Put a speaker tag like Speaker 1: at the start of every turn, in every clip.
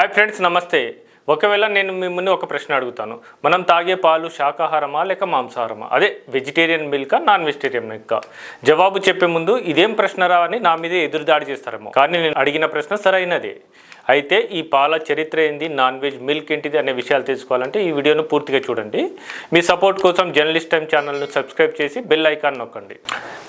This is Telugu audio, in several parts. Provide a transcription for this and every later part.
Speaker 1: హాయ్ ఫ్రెండ్స్ నమస్తే. ఒకవేళ నేను మిమ్మల్ని ఒక ప్రశ్న అడుగుతాను. మనం తాగే పాలు శాకాహారమా లేక మాంసాహారమా? అదే వెజిటేరియన్ మిల్కా నాన్ వెజిటేరియన్ మిల్కా జవాబు చెప్పే ముందు ఇదేం ప్రశ్నరా అని నా మీద ఎదురుదాడి చేస్తారేమో. కానీ నేను అడిగిన ప్రశ్న సరైనదే. అయితే ఈ పాల చరిత్ర ఏంది నాన్ వెజ్ మిల్క్ ఏంటిది అనే విషయాలు తెలుసుకోవాలంటే ఈ వీడియోను పూర్తిగా చూడండి. మీ సపోర్ట్ కోసం జర్నలిస్ట్ టైం ఛానల్ను సబ్స్క్రైబ్ చేసి బెల్ ఐకాన్ నొక్కండి.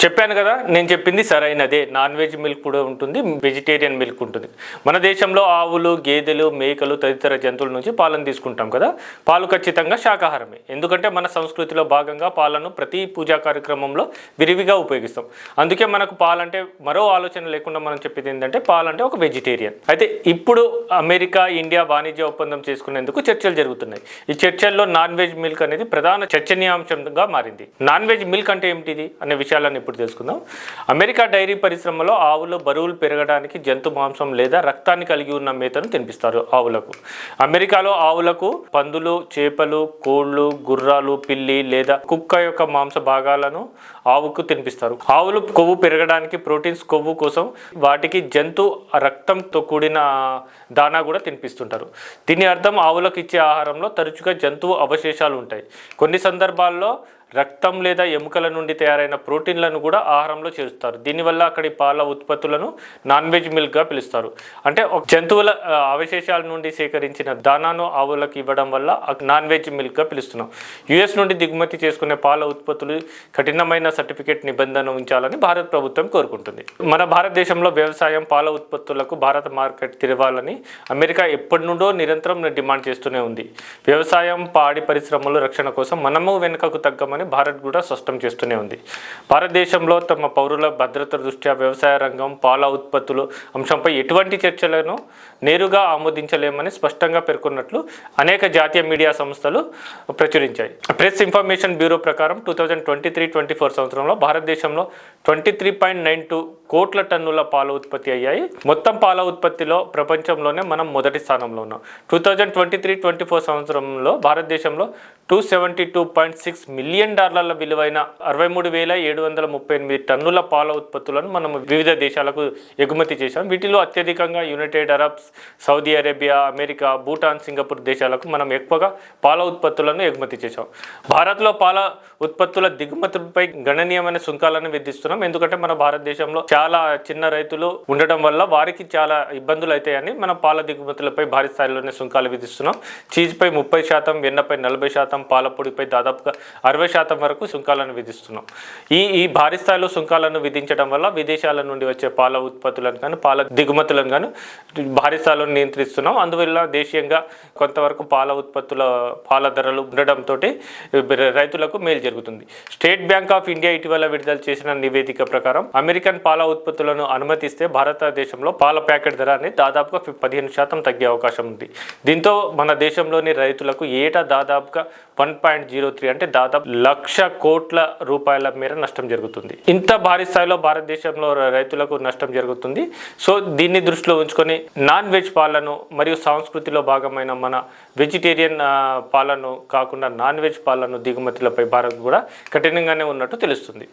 Speaker 1: చెప్పాను కదా నేను చెప్పింది సరైనదే. నాన్ వెజ్ మిల్క్ కూడా ఉంటుంది వెజిటేరియన్ మిల్క్ ఉంటుంది. మన దేశంలో ఆవులు గేదెలు మేకలు తదితర జంతువుల నుంచి పాలను తీసుకుంటాం కదా. పాలు ఖచ్చితంగా శాకాహారమే. ఎందుకంటే మన సంస్కృతిలో భాగంగా పాలను ప్రతి పూజా కార్యక్రమంలో విరివిగా ఉపయోగిస్తాం. అందుకే మనకు పాలంటే మరో ఆలోచన లేకుండా మనం చెప్పేది ఏంటంటే పాలంటే ఒక వెజిటేరియన్. అయితే ఇప్పుడు అమెరికా ఇండియా వాణిజ్య ఒప్పందం చేసుకునేందుకు చర్చలు జరుగుతున్నాయి. ఈ చర్చల్లో నాన్ వెజ్ మిల్క్ అనేది ప్రధాన చర్చనీయాంశంగా మారింది. నాన్ వెజ్ మిల్క్ అంటే ఏమిటిది అనే విషయాలను ఇప్పుడు తెలుసుకుందాం. అమెరికా డైరీ పరిశ్రమలో ఆవులు బరువులు పెరగడానికి జంతు మాంసం లేదా రక్తాన్ని కలిగి ఉన్న మేతను తినిపిస్తారు ఆవులకు. అమెరికాలో ఆవులకు పందులు చేపలు కోళ్ళు గుర్రాలు పిల్లి లేదా కుక్క యొక్క మాంస భాగాలను ఆవుకు తినిపిస్తారు. ఆవులు కొవ్వు పెరగడానికి ప్రోటీన్స్ కొవ్వు కోసం వాటికి జంతు రక్తంతో కూడిన దానా కూడా తినిపిస్తుంటారు. దీని అర్థం ఆవులకు ఇచ్చే ఆహారంలో తరచుగా జంతువు అవశేషాలు ఉంటాయి. కొన్ని సందర్భాల్లో రక్తం లేదా ఎముకల నుండి తయారైన ప్రోటీన్లను కూడా ఆహారంలో చేరుస్తారు. దీనివల్ల అక్కడి పాల ఉత్పత్తులను నాన్ వెజ్ మిల్క్గా పిలుస్తారు. అంటే ఒక జంతువుల అవశేషాల నుండి సేకరించిన దానాను ఆవులకు ఇవ్వడం వల్ల నాన్ వెజ్ మిల్క్గా పిలుస్తున్నాం. యుఎస్ నుండి దిగుమతి చేసుకునే పాల ఉత్పత్తులు కఠినమైన సర్టిఫికేట్ నిబంధన ఉంచాలని భారత ప్రభుత్వం కోరుకుంటుంది. మన భారతదేశంలో వ్యవసాయం పాల ఉత్పత్తులకు భారత మార్కెట్ తెరవాలని అమెరికా ఎప్పటి నుండో నిరంతరం డిమాండ్ చేస్తూనే ఉంది. వ్యవసాయం పాడి పరిశ్రమలు రక్షణ కోసం మనము వెనుకకు తగ్గమని భారత్ కూడా స్పష్టం చేస్తూనే ఉంది. భారతదేశంలో తమ పౌరుల భద్రత దృష్ట్యా వ్యవసాయ రంగం పాల ఉత్పత్తులు అంశంపై ఎటువంటి చర్చలను నేరుగా ఆమోదించలేమని స్పష్టంగా పేర్కొన్నట్లు అనేక జాతీయ మీడియా సంస్థలు ప్రచురించాయి. ప్రెస్ ఇన్ఫర్మేషన్ బ్యూరో ప్రకారం two thousand twenty three twenty four సంవత్సరంలో భారతదేశంలో twenty three point nine two కోట్ల టన్నుల పాల ఉత్పత్తి అయ్యాయి. మొత్తం పాల ఉత్పత్తిలో ప్రపంచంలోనే మనం మొదటి స్థానంలో ఉన్నాం. Two thousand twenty three twenty four సంవత్సరంలో భారతదేశంలో two seventy two point six million డాలర్ల విలువైన అరవై మూడు వేల ఏడు వందల ముప్పై ఎనిమిది టన్నుల పాల ఉత్పత్తులను మనం వివిధ దేశాలకు ఎగుమతి చేశాం. వీటిలో అత్యధికంగా United Arabs Saudi Arabia America Bhutan Singapore దేశాలకు మనం ఎక్కువగా పాల ఉత్పత్తులను ఎగుమతి చేశాం. భారత్లో పాల ఉత్పత్తుల దిగుమతులపై గణనీయమైన సుంకాలను విధిస్తున్నాం. ఎందుకంటే మన భారతదేశంలో చాలా చిన్న రైతులు ఉండటం వల్ల వారికి చాలా ఇబ్బందులు అవుతాయని మన పాల దిగుమతులపై భారీ స్థాయిలోనే సుంకాలు విధిస్తున్నాం. చీజ్పై ముప్పై శాతం వెన్నపై నలభై శాతం పాల పొడిపై దాదాపుగా అరవై శాతం శాతం వరకు సుంకాలను విధిస్తున్నాం. ఈ ఈ భారీ స్థాయిలో సుంకాలను విధించడం వల్ల విదేశాల నుండి వచ్చే పాల ఉత్పత్తులను కానీ పాల దిగుమతులను కానీ భారీ స్థాయిలో నియంత్రిస్తున్నాం. అందువల్ల దేశీయంగా కొంతవరకు పాల ఉత్పత్తుల పాల ధరలు ఉండడంతో రైతులకు మేలు జరుగుతుంది. స్టేట్ బ్యాంక్ ఆఫ్ ఇండియా ఇటీవల విడుదల చేసిన నివేదిక ప్రకారం అమెరికన్ పాల ఉత్పత్తులను అనుమతిస్తే భారతదేశంలో పాల ప్యాకెట్ ధర అనేది దాదాపుగా పదిహేను శాతం తగ్గే అవకాశం ఉంది. దీంతో మన దేశంలోని రైతులకు ఏటా దాదాపుగా వన్ పాయింట్ జీరో త్రీ అంటే దాదాపు లక్ష కోట్ల రూపాయల మేర నష్టం జరుగుతుంది. ఇంత భారీ స్థాయిలో భారతదేశంలో రైతులకు నష్టం జరుగుతుంది. సో దీన్ని దృష్టిలో ఉంచుకొని నాన్ వెజ్ పాలను మరియు సంస్కృతిలో భాగమైన మన వెజిటేరియన్ పాలను కాకుండా నాన్ వెజ్ పాలను దిగుమతులపై భారత్ కూడా కఠినంగానే ఉన్నట్టు తెలుస్తుంది.